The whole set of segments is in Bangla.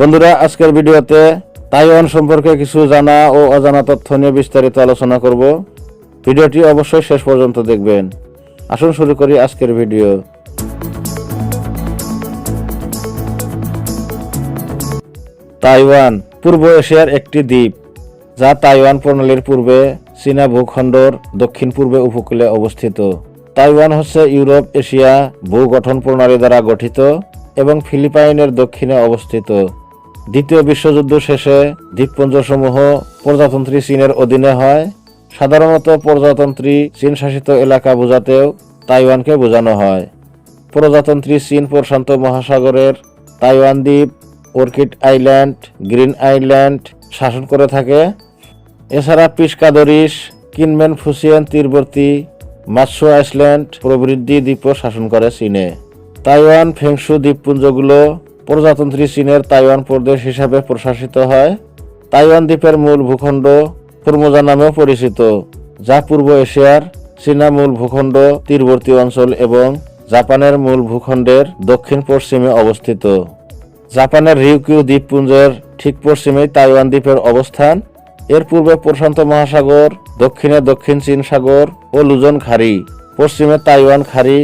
বন্ধুরা, আজকের ভিডিওতে তাইওয়ান সম্পর্কে কিছু জানা ও অজানা তথ্য নিয়ে বিস্তারিত আলোচনা করব। ভিডিওটি অবশ্যই শেষ পর্যন্ত দেখবেন। আসুন শুরু করি আজকের ভিডিও। তাইওয়ান পূর্ব এশিয়ার একটি দ্বীপ, যা তাইওয়ান প্রণালীর পূর্বে চীনা ভূখণ্ডর দক্ষিণ পূর্বে উপকূলে অবস্থিত। তাইওয়ান হচ্ছে ইউরোপ এশিয়া ভূগঠন প্রণালী দ্বারা গঠিত এবং ফিলিপাইনের দক্ষিণে অবস্থিত। দ্বিতীয় বিশ্বযুদ্ধ শেষে দ্বীপপুঞ্জসমূহ প্রজাতন্ত্রী চীনের অধীনে হয়। সাধারণত প্রজাতন্ত্রী চীন শাসিত এলাকা বোঝাতেও তাইওয়ানকে বোঝানো হয়। প্রজাতন্ত্রী চীন প্রশান্ত মহাসাগরের তাইওয়ান দ্বীপ, অর্কিড আইল্যান্ড, গ্রিন আইল্যান্ড শাসন করে থাকে। এছাড়া পিসকাদরিস কিনমেন ফুসিয়ান তীরবর্তী মাৎসু আইসল্যান্ড প্রভৃতি দ্বীপও শাসন করে চীনে। তাইওয়ান ফেংশু দ্বীপপুঞ্জগুলো প্রজাতন্ত্রী চীনের তাইওয়ান প্রদেশ হিসাবে প্রশাসিত হয়। তাইওয়ান দ্বীপের মূল ভূখণ্ড ফুরমোজা নামেও পরিচিত, যা পূর্ব এশিয়ার চীনা মূল ভূখণ্ড, তীরবর্তী অঞ্চল এবং জাপানের মূল ভূখণ্ডের দক্ষিণ পশ্চিমে অবস্থিত। জাপানের রিউকিউ দ্বীপপুঞ্জের ঠিক পশ্চিমেই তাইওয়ান দ্বীপের অবস্থান। এর পূর্বে প্রশান্ত মহাসাগর, দক্ষিণে দক্ষিণ চীন সাগর ও লুজন খাড়ি পশ্চিমে তাইওয়ান খাড়ি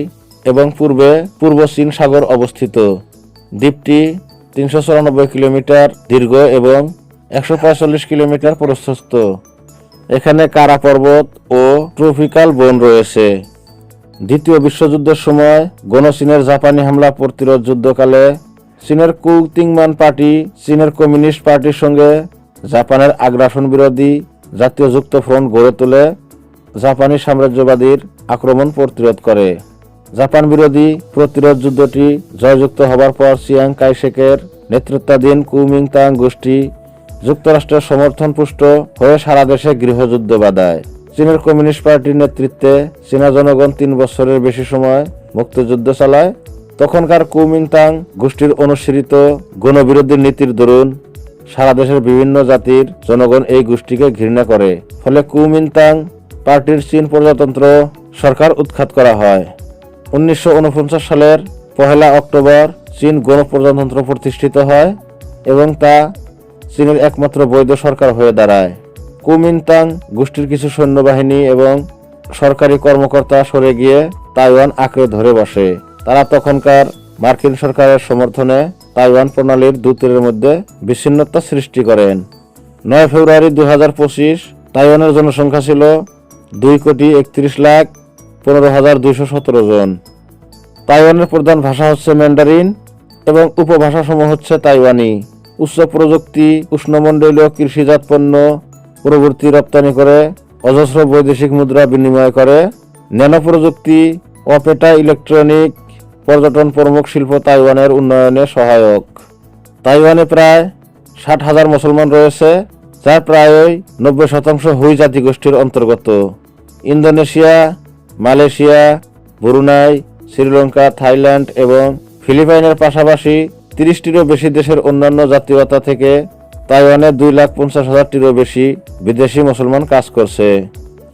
এবং পূর্বে পূর্ব চীন সাগর অবস্থিত। দ্বীপটি তিনশো চুরানব্বই কিলোমিটার দীর্ঘ এবং একশো পঁয়তাল্লিশ কিলোমিটার প্রশস্ত। এখানে কারা পর্বত ও ট্রপিক্যাল বন রয়েছে। দ্বিতীয় বিশ্বযুদ্ধের সময় গণচীনের জাপানি হামলা প্রতিরোধ যুদ্ধকালে চীনের কুতিংমান পার্টি, চীনের কমিউনিস্ট পার্টির সঙ্গে জাপানের আগ্রাসন বিরোধী জাতীয় যুক্ত ফ্রন্ট গড়ে তোলে জাপানি সাম্রাজ্যবাদীর আক্রমণ প্রতিরোধ করে। জাপান বিরোধী প্রতিরোধ যুদ্ধটি জয়যুক্ত হবার পর চিয়াং কাইশেকের নেতৃত্বাধীন কুমিংতাং গোষ্ঠী যুক্তরাষ্ট্রের সমর্থন পুষ্ট হয়ে সারা দেশে গৃহযুদ্ধ বাধায়। চীনের কমিউনিস্ট পার্টির নেতৃত্বে চীনা জনগণ তিন বছরের বেশি সময় মুক্তিযুদ্ধ চালায়। তখনকার কুমিংতাং গোষ্ঠীর অনুসৃত গণবিরোধী নীতির দরুন সারা দেশের বিভিন্ন জাতির জনগণ এই গোষ্ঠীকে ঘৃণা করে। ফলে কুমিনতাং পার্টির চীন প্রজাতন্ত্র সরকার উৎখাত করা হয়। উনিশশো উনপঞ্চাশ সালের পহেলা অক্টোবর চীন গণপ্রজাতন্ত্র প্রতিষ্ঠিত হয় এবং তা চীনের একমাত্র বৈধ সরকার হয়ে দাঁড়ায়। কুমিনতাং গোষ্ঠীর কিছু সৈন্যবাহিনী এবং সরকারি কর্মকর্তা সরে গিয়ে তাইওয়ান আঁকড়ে ধরে বসে। তারা তখনকার মার্কিন সরকারের সমর্থনে তাইওয়ান প্রণালীর দূতের মধ্যে বিচ্ছিন্নতা সৃষ্টি করেন। নয় ফেব্রুয়ারি দু হাজার পঁচিশ তাইওয়ানের জনসংখ্যা ছিল দুই কোটি একত্রিশ লাখ পনেরো হাজার দুইশো সতেরো জন। তাইওয়ানের প্রধান ভাষা হচ্ছে ম্যান্ডারিন এবং উপভাষা সমূহ হচ্ছে তাইওয়ানি। উচ্চ প্রযুক্তি, উষ্ণমণ্ডলীয় কৃষিজাত পণ্য প্রবৃত্তি রপ্তানি করে, অজস্র বৈদেশিক মুদ্রা বিনিময় করে ন্যানো প্রযুক্তি অপেটা ইলেকট্রনিক পর্যটন প্রমুখ শিল্প তাইওয়ানের উন্নয়নে সহায়ক। তাইওয়ানে প্রায় ষাট হাজার মুসলমান রয়েছে, যার প্রায় নব্বই শতাংশ হুই জাতিগোষ্ঠীর অন্তর্গত। Indonesia Malaysia, Brunei, Sri Lanka, Thailand এবং ফিলিপাইনের পাশাপাশি তিরিশটিরও বেশি দেশের অন্যান্য জাতীয়তা থেকে তাইওয়ানে দুই লাখ পঞ্চাশ হাজারটিরও বেশি বিদেশি মুসলমান কাজ করছে।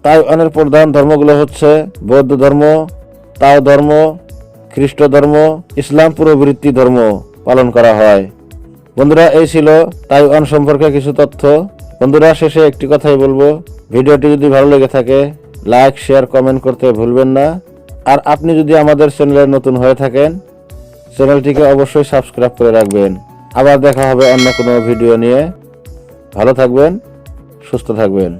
তাইওয়ানের প্রধান ধর্মগুলো হচ্ছে বৌদ্ধ ধর্ম, তাও ধর্ম, খ্রিস্ট ধর্ম, ইসলাম প্রবৃত্তি ধর্ম পালন করা হয়। বন্ধুরা, এই ছিল তাইওয়ান সম্পর্কে কিছু তথ্য। বন্ধুরা, শেষে একটি কথাই বলব, ভিডিওটি যদি ভালো লেগে থাকে লাইক, শেয়ার, কমেন্ট করতে ভুলবেন না। আর আপনি যদি আমাদের চ্যানেলে নতুন হয়ে থাকেন, চ্যানেলটিকে অবশ্যই সাবস্ক্রাইব করে রাখবেন। আবার দেখা হবে অন্য কোনো ভিডিও নিয়ে। ভালো থাকবেন, সুস্থ থাকবেন।